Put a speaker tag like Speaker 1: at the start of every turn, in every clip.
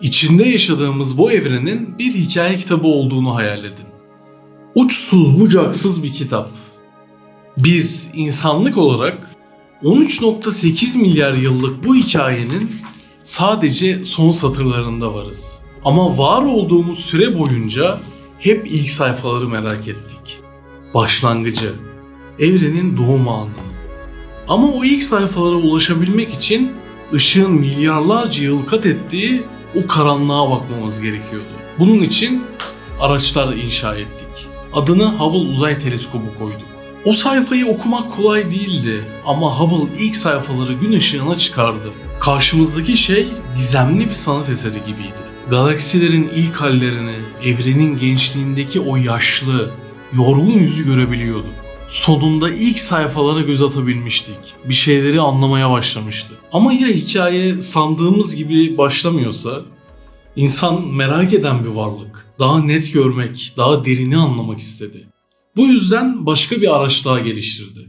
Speaker 1: İçinde yaşadığımız bu evrenin bir hikaye kitabı olduğunu hayal edin. Uçsuz bucaksız bir kitap. Biz insanlık olarak 13.8 milyar yıllık bu hikayenin sadece son satırlarında varız. Ama var olduğumuz süre boyunca hep ilk sayfaları merak ettik. Başlangıcı, evrenin doğum anını. Ama o ilk sayfalara ulaşabilmek için ışığın milyarlarca yıl kat ettiği o karanlığa bakmamız gerekiyordu. Bunun için araçlar inşa ettik. Adını Hubble Uzay Teleskobu koyduk. O sayfayı okumak kolay değildi ama Hubble ilk sayfaları gün ışığına çıkardı. Karşımızdaki şey gizemli bir sanat eseri gibiydi. Galaksilerin ilk hallerini, evrenin gençliğindeki o yaşlı, yorgun yüzü görebiliyorduk. Sonunda ilk sayfalara göz atabilmiştik. Bir şeyleri anlamaya başlamıştı. Ama ya hikaye sandığımız gibi başlamıyorsa? İnsan merak eden bir varlık. Daha net görmek, daha derini anlamak istedi. Bu yüzden başka bir araç daha geliştirdi.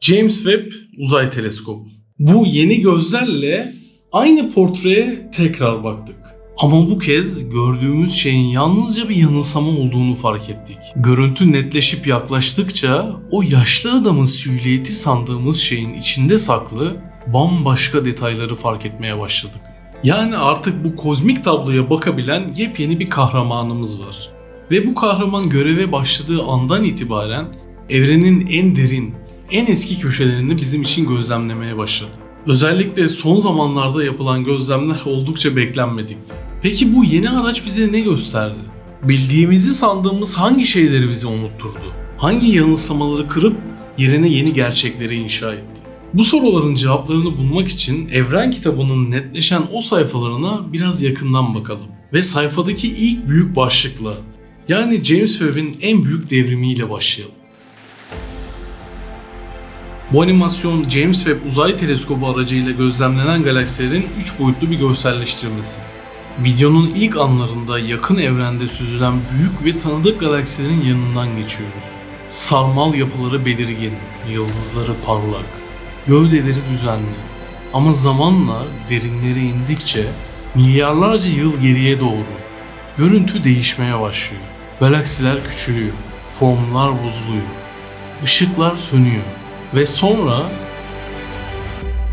Speaker 1: James Webb Uzay Teleskobu. Bu yeni gözlerle aynı portreye tekrar baktık. Ama bu kez gördüğümüz şeyin yalnızca bir yanılsama olduğunu fark ettik. Görüntü netleşip yaklaştıkça o yaşlı adamın silüeti sandığımız şeyin içinde saklı bambaşka detayları fark etmeye başladık. Yani artık bu kozmik tabloya bakabilen yepyeni bir kahramanımız var. Ve bu kahraman göreve başladığı andan itibaren evrenin en derin, en eski köşelerini bizim için gözlemlemeye başladı. Özellikle son zamanlarda yapılan gözlemler oldukça beklenmedikti. Peki bu yeni araç bize ne gösterdi? Bildiğimizi sandığımız hangi şeyleri bize unutturdu? Hangi yanılsamaları kırıp yerine yeni gerçekleri inşa etti? Bu soruların cevaplarını bulmak için Evren kitabının netleşen o sayfalarına biraz yakından bakalım. Ve sayfadaki ilk büyük başlıkla yani James Webb'in en büyük devrimiyle başlayalım. Bu animasyon James Webb Uzay Teleskobu aracıyla gözlemlenen galaksilerin 3 boyutlu bir görselleştirmesi. Videonun ilk anlarında yakın evrende süzülen büyük ve tanıdık galaksilerin yanından geçiyoruz. Sarmal yapıları belirgin, yıldızları parlak, gövdeleri düzenli. Ama zamanla derinlere indikçe milyarlarca yıl geriye doğru görüntü değişmeye başlıyor. Galaksiler küçülüyor, formlar bozuluyor, ışıklar sönüyor ve sonra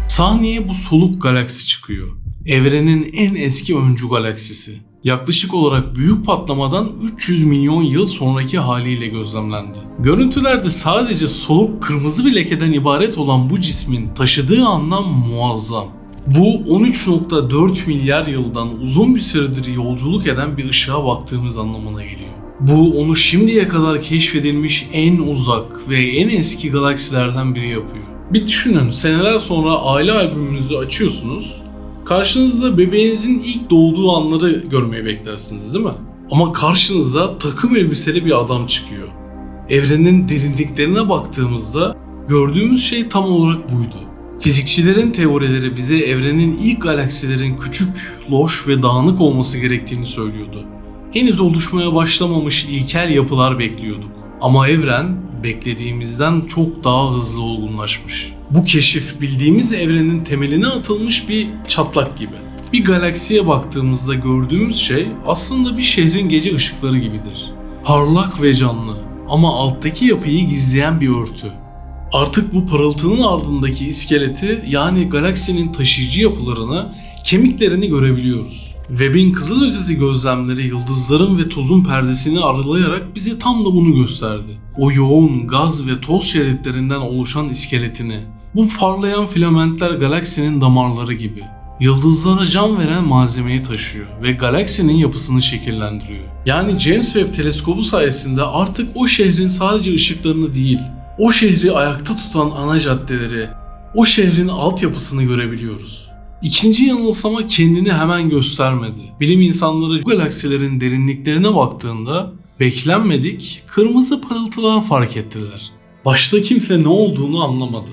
Speaker 1: sahneye bu soluk galaksi çıkıyor. Evrenin en eski öncü galaksisi. Yaklaşık olarak büyük patlamadan 300 milyon yıl sonraki haliyle gözlemlendi. Görüntülerde sadece soluk kırmızı bir lekeden ibaret olan bu cismin taşıdığı anlam muazzam. Bu 13.4 milyar yıldan uzun bir süredir yolculuk eden bir ışığa baktığımız anlamına geliyor. Bu onu şimdiye kadar keşfedilmiş en uzak ve en eski galaksilerden biri yapıyor. Bir düşünün seneler sonra aile albümünüzü açıyorsunuz. Karşınızda bebeğinizin ilk doğduğu anları görmeyi beklersiniz değil mi? Ama karşınıza takım elbiseli bir adam çıkıyor. Evrenin derinliklerine baktığımızda gördüğümüz şey tam olarak buydu. Fizikçilerin teorileri bize evrenin ilk galaksilerin küçük, loş ve dağınık olması gerektiğini söylüyordu. Henüz oluşmaya başlamamış ilkel yapılar bekliyorduk. Ama evren beklediğimizden çok daha hızlı olgunlaşmış. Bu keşif bildiğimiz evrenin temeline atılmış bir çatlak gibi. Bir galaksiye baktığımızda gördüğümüz şey aslında bir şehrin gece ışıkları gibidir. Parlak ve canlı ama alttaki yapıyı gizleyen bir örtü. Artık bu parıltının ardındaki iskeleti yani galaksinin taşıyıcı yapılarını, kemiklerini görebiliyoruz. Webb'in kızılötesi gözlemleri yıldızların ve tozun perdesini aralayarak bize tam da bunu gösterdi. O yoğun gaz ve toz şeritlerinden oluşan iskeletini. Bu parlayan filamentler galaksinin damarları gibi. Yıldızlara can veren malzemeyi taşıyor ve galaksinin yapısını şekillendiriyor. Yani James Webb teleskobu sayesinde artık o şehrin sadece ışıklarını değil, o şehri ayakta tutan ana caddeleri, o şehrin altyapısını görebiliyoruz. İkinci yanılsama kendini hemen göstermedi. Bilim insanları galaksilerin derinliklerine baktığında beklenmedik kırmızı parıltılar fark ettiler. Başta kimse ne olduğunu anlamadı.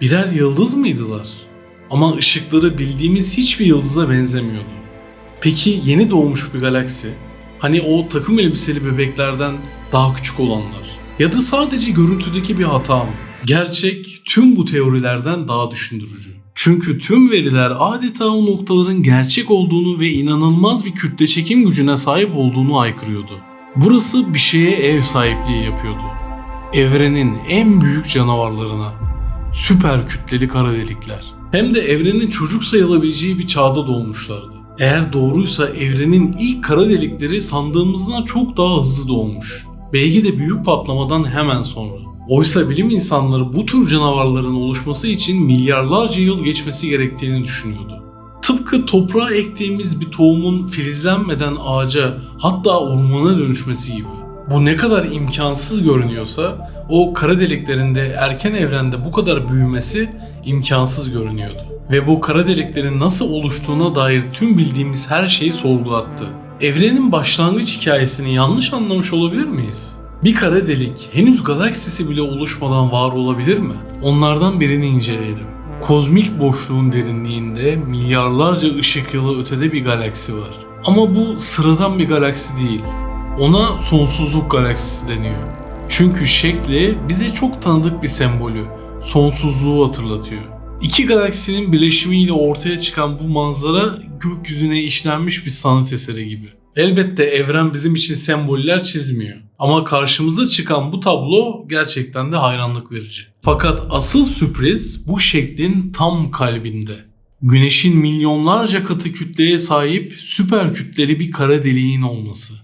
Speaker 1: Birer yıldız mıydılar? Ama ışıkları bildiğimiz hiçbir yıldıza benzemiyordu. Peki yeni doğmuş bir galaksi? Hani o takım elbiseli bebeklerden daha küçük olanlar? Ya da sadece görüntüdeki bir hata mı? Gerçek tüm bu teorilerden daha düşündürücü. Çünkü tüm veriler adeta o noktaların gerçek olduğunu ve inanılmaz bir kütle çekim gücüne sahip olduğunu aykırıyordu. Burası bir şeye ev sahipliği yapıyordu. Evrenin en büyük canavarlarına, süper kütleli kara delikler. Hem de evrenin çocuk sayılabileceği bir çağda doğmuşlardı. Eğer doğruysa evrenin ilk kara delikleri sandığımızdan çok daha hızlı doğmuş. Belki de büyük patlamadan hemen sonra. Oysa bilim insanları bu tür canavarların oluşması için milyarlarca yıl geçmesi gerektiğini düşünüyordu. Tıpkı toprağa ektiğimiz bir tohumun filizlenmeden ağaca hatta ormana dönüşmesi gibi. Bu ne kadar imkansız görünüyorsa o kara deliklerinde erken evrende bu kadar büyümesi imkansız görünüyordu. Ve bu kara deliklerin nasıl oluştuğuna dair tüm bildiğimiz her şeyi sorgulattı. Evrenin başlangıç hikayesini yanlış anlamış olabilir miyiz? Bir kara delik henüz galaksisi bile oluşmadan var olabilir mi? Onlardan birini inceleyelim. Kozmik boşluğun derinliğinde milyarlarca ışık yılı ötede bir galaksi var. Ama bu sıradan bir galaksi değil. Ona sonsuzluk galaksisi deniyor. Çünkü şekli bize çok tanıdık bir sembolü, sonsuzluğu hatırlatıyor. İki galaksinin birleşimiyle ortaya çıkan bu manzara gökyüzüne işlenmiş bir sanat eseri gibi. Elbette evren bizim için semboller çizmiyor. Ama karşımıza çıkan bu tablo gerçekten de hayranlık verici. Fakat asıl sürpriz bu şeklin tam kalbinde. Güneşin milyonlarca katı kütleye sahip süper kütleli bir kara deliğin olması.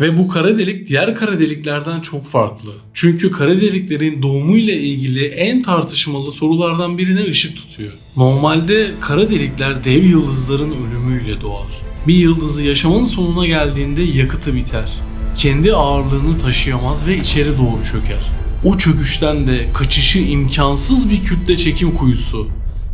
Speaker 1: Ve bu kara delik diğer kara deliklerden çok farklı. Çünkü kara deliklerin doğumuyla ilgili en tartışmalı sorulardan birine ışık tutuyor. Normalde kara delikler dev yıldızların ölümüyle doğar. Bir yıldızı yaşamın sonuna geldiğinde yakıtı biter. Kendi ağırlığını taşıyamaz ve içeri doğru çöker. O çöküşten de kaçışı imkansız bir kütle çekim kuyusu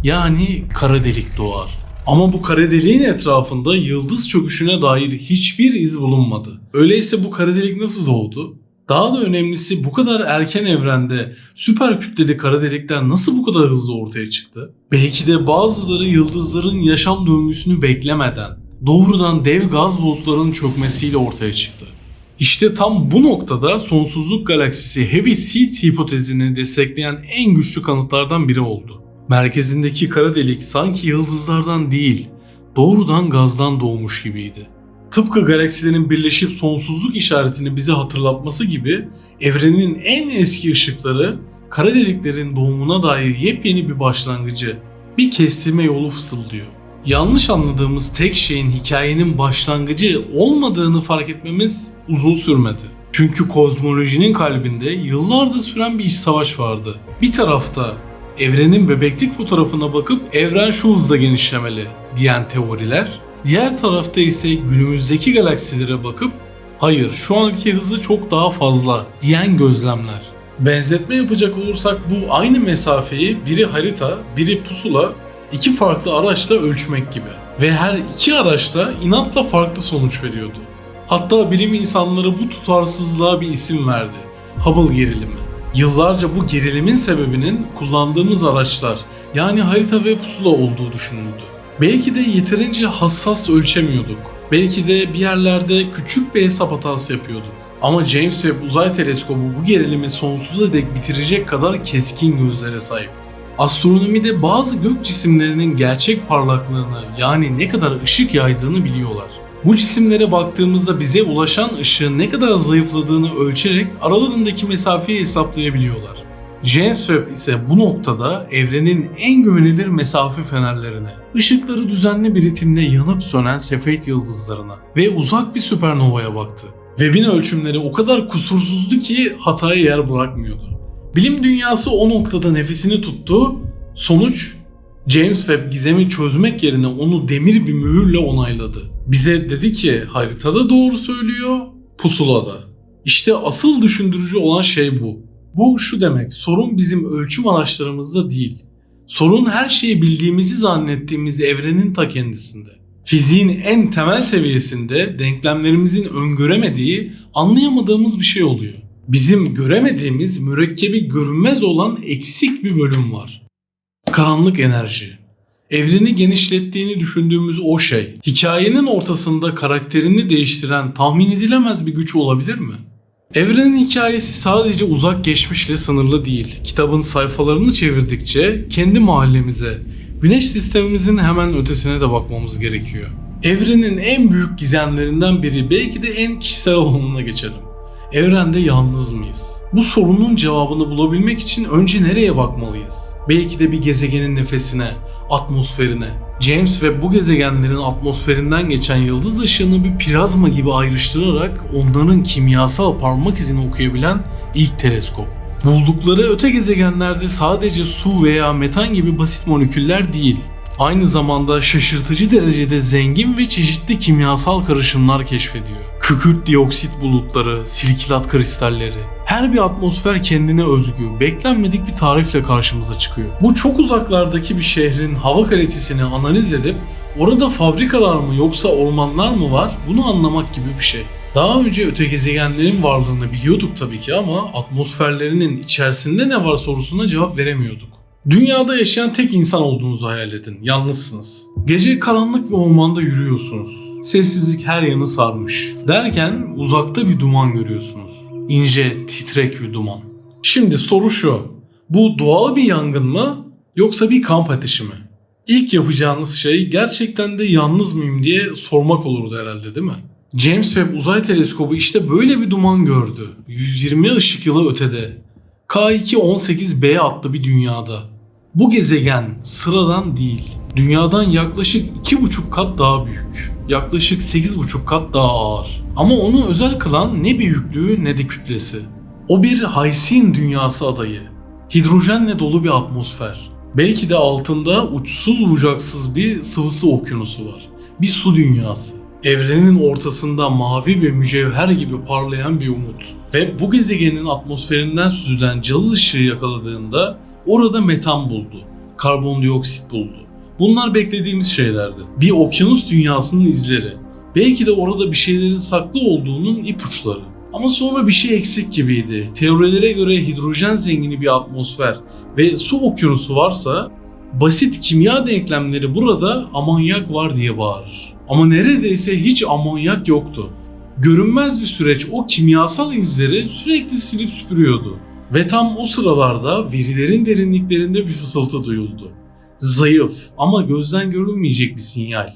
Speaker 1: yani kara delik doğar. Ama bu kara deliğin etrafında yıldız çöküşüne dair hiçbir iz bulunmadı. Öyleyse bu kara delik nasıl doğdu? Daha da önemlisi bu kadar erken evrende süper kütleli kara delikler nasıl bu kadar hızlı ortaya çıktı? Belki de bazıları yıldızların yaşam döngüsünü beklemeden doğrudan dev gaz bulutlarının çökmesiyle ortaya çıktı. İşte tam bu noktada sonsuzluk galaksisi Heavy Seed hipotezini destekleyen en güçlü kanıtlardan biri oldu. Merkezindeki kara delik sanki yıldızlardan değil, doğrudan gazdan doğmuş gibiydi. Tıpkı galaksilerin birleşip sonsuzluk işaretini bize hatırlatması gibi evrenin en eski ışıkları kara deliklerin doğumuna dair yepyeni bir başlangıcı, bir kestirme yolu fısıldıyor. Yanlış anladığımız tek şeyin hikayenin başlangıcı olmadığını fark etmemiz uzun sürmedi. Çünkü kozmolojinin kalbinde yıllardır süren bir iç savaş vardı. Bir tarafta evrenin bebeklik fotoğrafına bakıp evren şu hızda genişlemeli diyen teoriler, diğer tarafta ise günümüzdeki galaksilere bakıp hayır şu anki hızı çok daha fazla diyen gözlemler. Benzetme yapacak olursak bu aynı mesafeyi biri harita, biri pusula iki farklı araçla ölçmek gibi. Ve her iki araçta inatla farklı sonuç veriyordu. Hatta bilim insanları bu tutarsızlığa bir isim verdi. Hubble gerilimi. Yıllarca bu gerilimin sebebinin kullandığımız araçlar yani harita ve pusula olduğu düşünüldü. Belki de yeterince hassas ölçemiyorduk. Belki de bir yerlerde küçük bir hesap hatası yapıyorduk. Ama James Webb Uzay Teleskobu bu gerilimi sonsuza dek bitirecek kadar keskin gözlere sahipti. Astronomide bazı gök cisimlerinin gerçek parlaklığını yani ne kadar ışık yaydığını biliyorlar. Bu cisimlere baktığımızda bize ulaşan ışığın ne kadar zayıfladığını ölçerek aralarındaki mesafeyi hesaplayabiliyorlar. James Webb ise bu noktada evrenin en güvenilir mesafe fenerlerine, ışıkları düzenli bir ritimle yanıp sönen Cepheid yıldızlarına ve uzak bir süpernovaya baktı. Webb'in ölçümleri o kadar kusursuzdu ki hataya yer bırakmıyordu. Bilim dünyası o noktada nefesini tuttu. Sonuç James Webb gizemi çözmek yerine onu demir bir mühürle onayladı. Bize dedi ki haritada doğru söylüyor, pusulada. İşte asıl düşündürücü olan şey bu. Bu şu demek, sorun bizim ölçüm araçlarımızda değil. Sorun her şeyi bildiğimizi zannettiğimiz evrenin ta kendisinde. Fiziğin en temel seviyesinde denklemlerimizin öngöremediği, anlayamadığımız bir şey oluyor. Bizim göremediğimiz, mürekkebi görünmez olan eksik bir bölüm var. Karanlık enerji. Evreni genişlettiğini düşündüğümüz o şey, hikayenin ortasında karakterini değiştiren tahmin edilemez bir güç olabilir mi? Evrenin hikayesi sadece uzak geçmişle sınırlı değil. Kitabın sayfalarını çevirdikçe kendi mahallemize, Güneş sistemimizin hemen ötesine de bakmamız gerekiyor. Evrenin en büyük gizemlerinden biri belki de en kişisel olanına geçelim. Evrende yalnız mıyız? Bu sorunun cevabını bulabilmek için önce nereye bakmalıyız? Belki de bir gezegenin nefesine, atmosferine. James Webb bu gezegenlerin atmosferinden geçen yıldız ışığını bir plazma gibi ayrıştırarak onların kimyasal parmak izini okuyabilen ilk teleskop. Buldukları öte gezegenlerde sadece su veya metan gibi basit moleküller değil, aynı zamanda şaşırtıcı derecede zengin ve çeşitli kimyasal karışımlar keşfediyor. Kükürt dioksit bulutları, silkilat kristalleri. Her bir atmosfer kendine özgü, beklenmedik bir tarifle karşımıza çıkıyor. Bu çok uzaklardaki bir şehrin hava kalitesini analiz edip orada fabrikalar mı yoksa ormanlar mı var bunu anlamak gibi bir şey. Daha önce öte gezegenlerin varlığını biliyorduk tabii ki ama atmosferlerinin içerisinde ne var sorusuna cevap veremiyorduk. Dünyada yaşayan tek insan olduğunuzu hayal edin. Yalnızsınız. Gece karanlık bir ormanda yürüyorsunuz. Sessizlik her yanı sarmış. Derken uzakta bir duman görüyorsunuz. İnce, titrek bir duman. Şimdi soru şu. Bu doğal bir yangın mı yoksa bir kamp ateşi mi? İlk yapacağınız şey gerçekten de yalnız mıyım diye sormak olurdu herhalde değil mi? James Webb Uzay Teleskobu işte böyle bir duman gördü. 120 ışık yılı ötede. K2-18b adlı bir dünyada. Bu gezegen sıradan değil. Dünyadan yaklaşık 2,5 kat daha büyük. Yaklaşık 8,5 kat daha ağır. Ama onu özel kılan ne büyüklüğü ne de kütlesi. O bir Haysin dünyası adayı. Hidrojenle dolu bir atmosfer. Belki de altında uçsuz bucaksız bir sıvısı okyanusu var. Bir su dünyası. Evrenin ortasında mavi ve mücevher gibi parlayan bir umut. Ve bu gezegenin atmosferinden süzülen calı ışığı yakaladığında orada metan buldu. Karbondioksit buldu. Bunlar beklediğimiz şeylerdi. Bir okyanus dünyasının izleri. Belki de orada bir şeylerin saklı olduğunun ipuçları. Ama sonra bir şey eksik gibiydi. Teorilere göre hidrojen zengini bir atmosfer ve su okyanusu varsa basit kimya denklemleri burada amonyak var diye bağırır. Ama neredeyse hiç amonyak yoktu. Görünmez bir süreç o kimyasal izleri sürekli silip süpürüyordu. Ve tam o sıralarda verilerin derinliklerinde bir fısıltı duyuldu. Zayıf ama gözden görünmeyecek bir sinyal.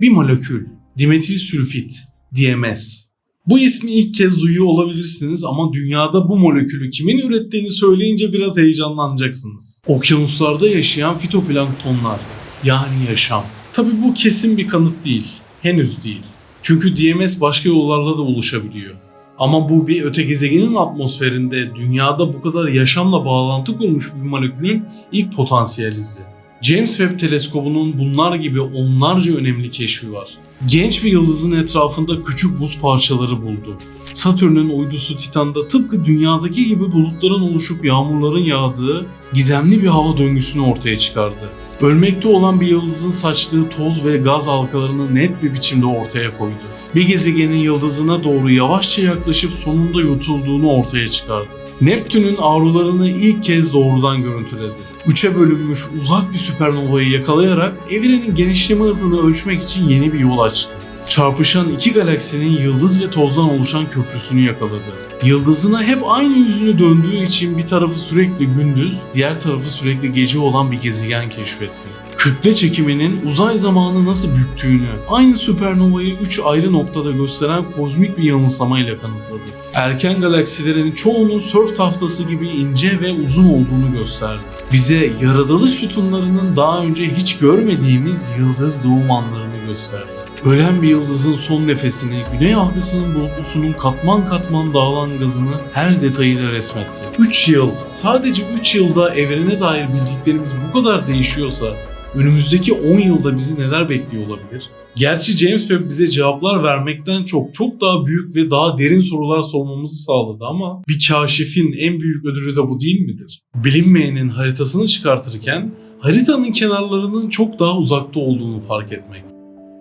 Speaker 1: Bir molekül, dimetil sülfit, DMS. Bu ismi ilk kez duyuyor olabilirsiniz ama dünyada bu molekülü kimin ürettiğini söyleyince biraz heyecanlanacaksınız. Okyanuslarda yaşayan fitoplanktonlar, yani yaşam. Tabi bu kesin bir kanıt değil, henüz değil. Çünkü DMS başka yollarla da oluşabiliyor. Ama bu bir öte gezegenin atmosferinde dünyada bu kadar yaşamla bağlantı kurmuş bir molekülün ilk potansiyel izi. James Webb teleskobunun bunlar gibi onlarca önemli keşfi var. Genç bir yıldızın etrafında küçük buz parçaları buldu. Satürn'ün uydusu Titan'da tıpkı dünyadaki gibi bulutların oluşup yağmurların yağdığı gizemli bir hava döngüsünü ortaya çıkardı. Ölmekte olan bir yıldızın saçtığı toz ve gaz halkalarını net bir biçimde ortaya koydu. Bir gezegenin yıldızına doğru yavaşça yaklaşıp sonunda yutulduğunu ortaya çıkardı. Neptün'ün avrularını ilk kez doğrudan görüntüledi. Üçe bölünmüş uzak bir süpernovayı yakalayarak evrenin genişleme hızını ölçmek için yeni bir yol açtı. Çarpışan iki galaksinin yıldız ve tozdan oluşan köprüsünü yakaladı. Yıldızına hep aynı yüzünü döndüğü için bir tarafı sürekli gündüz, diğer tarafı sürekli gece olan bir gezegen keşfetti. Kütle çekiminin uzay zamanı nasıl büktüğünü, aynı süpernovayı 3 ayrı noktada gösteren kozmik bir yanılsamayla kanıtladı. Erken galaksilerin çoğunun sörf tahtası gibi ince ve uzun olduğunu gösterdi. Bize yaratılış sütunlarının daha önce hiç görmediğimiz yıldız doğum anlarını gösterdi. Ölen bir yıldızın son nefesini, güney halkasının bulutlusunun katman katman dağılan gazını her detayıyla resmetti. 3 yıl, sadece 3 yılda evrene dair bildiklerimiz bu kadar değişiyorsa önümüzdeki 10 yılda bizi neler bekliyor olabilir? Gerçi James Webb bize cevaplar vermekten çok çok daha büyük ve daha derin sorular sormamızı sağladı ama bir kaşifin en büyük ödülü de bu değil midir? Bilinmeyenin haritasını çıkartırken haritanın kenarlarının çok daha uzakta olduğunu fark etmek.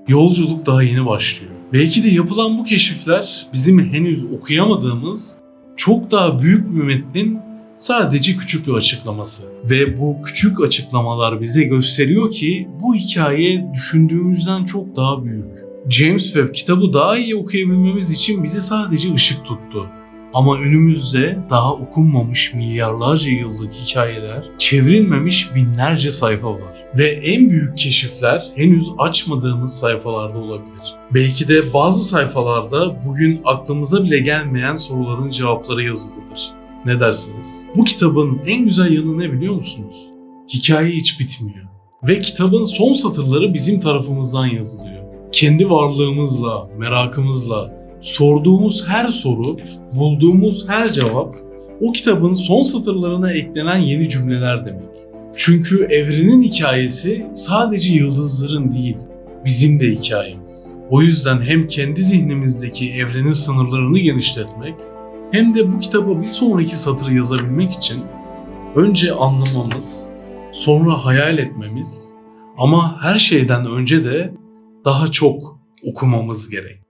Speaker 1: Yolculuk daha yeni başlıyor. Belki de yapılan bu keşifler bizim henüz okuyamadığımız çok daha büyük bir metnin sadece küçük bir açıklaması. Ve bu küçük açıklamalar bize gösteriyor ki bu hikaye düşündüğümüzden çok daha büyük. James Webb kitabı daha iyi okuyabilmemiz için bize sadece ışık tuttu. Ama önümüzde daha okunmamış milyarlarca yıllık hikayeler, çevrilmemiş binlerce sayfa var. Ve en büyük keşifler henüz açmadığımız sayfalarda olabilir. Belki de bazı sayfalarda bugün aklımıza bile gelmeyen soruların cevapları yazılıdır. Ne dersiniz? Bu kitabın en güzel yanı ne biliyor musunuz? Hikaye hiç bitmiyor. Ve kitabın son satırları bizim tarafımızdan yazılıyor. Kendi varlığımızla, merakımızla, sorduğumuz her soru, bulduğumuz her cevap o kitabın son satırlarına eklenen yeni cümleler demek. Çünkü evrenin hikayesi sadece yıldızların değil, bizim de hikayemiz. O yüzden hem kendi zihnimizdeki evrenin sınırlarını genişletmek hem de bu kitaba bir sonraki satırı yazabilmek için önce anlamamız, sonra hayal etmemiz ama her şeyden önce de daha çok okumamız gerek.